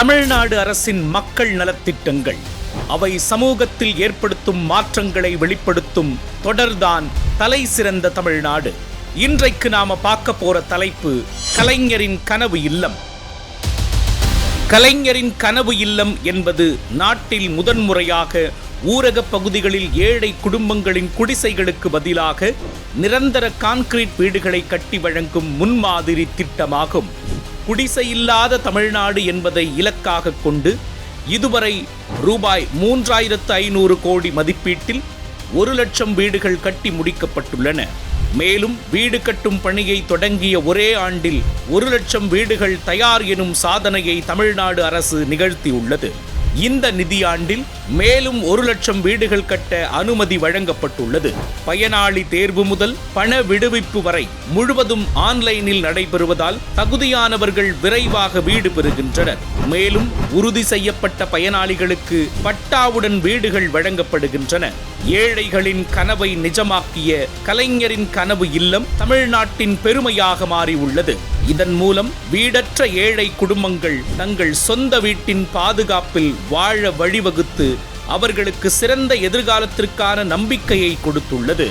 தமிழ்நாடு அரசின் மக்கள் நலத்திட்டங்கள். அவை சமூகத்தில் ஏற்படுத்தும் மாற்றங்களை வெளிப்படுத்தும் தொடர்தான் தலை சிறந்த தமிழ்நாடு. இன்றைக்கு நாம பார்க்க போற தலைப்பு கலைஞரின் கனவு இல்லம். கலைஞரின் கனவு இல்லம் என்பது நாட்டில் முதன்முறையாக ஊரக பகுதிகளில் ஏழை குடும்பங்களின் குடிசைகளுக்கு பதிலாக நிரந்தர கான்கிரீட் வீடுகளை கட்டி வழங்கும் முன்மாதிரி திட்டமாகும். குடிசையில்லாத தமிழ்நாடு என்பதை இலக்காக கொண்டு இதுவரை ரூபாய் மூன்றாயிரத்து ஐநூறு கோடி மதிப்பீட்டில் ஒரு லட்சம் வீடுகள் கட்டி முடிக்கப்பட்டுள்ளன. மேலும் வீடு கட்டும் பணியை தொடங்கிய ஒரே ஆண்டில் ஒரு லட்சம் வீடுகள் தயார் எனும் சாதனையை தமிழ்நாடு அரசு நிகழ்த்தியுள்ளது. இந்த நிதியாண்டில் மேலும் ஒரு லட்சம் வீடுகள் கட்ட அனுமதி வழங்கப்பட்டுள்ளது. பயனாளி தேர்வு முதல் பண விடுவிப்பு வரை முழுவதும் ஆன்லைனில் நடைபெறுவதால் தகுதியானவர்கள் விரைவாக வீடு பெறுகின்றனர். மேலும் உறுதி செய்யப்பட்ட பயனாளிகளுக்கு பட்டாவுடன் வீடுகள் வழங்கப்படுகின்றன. ஏழைகளின் கனவை நிஜமாக்கிய கலைஞரின் கனவு இல்லம் தமிழ்நாட்டின் பெருமையாக மாறியுள்ளது இதன் மூலம் வீடற்ற ஏழை குடும்பங்கள் தங்கள் சொந்த வீட்டின் பாதுகாப்பில் வாழ வழிவகுத்து அவர்களுக்கு சிறந்த எதிர்காலத்திற்கான நம்பிக்கையை கொடுத்துள்ளது.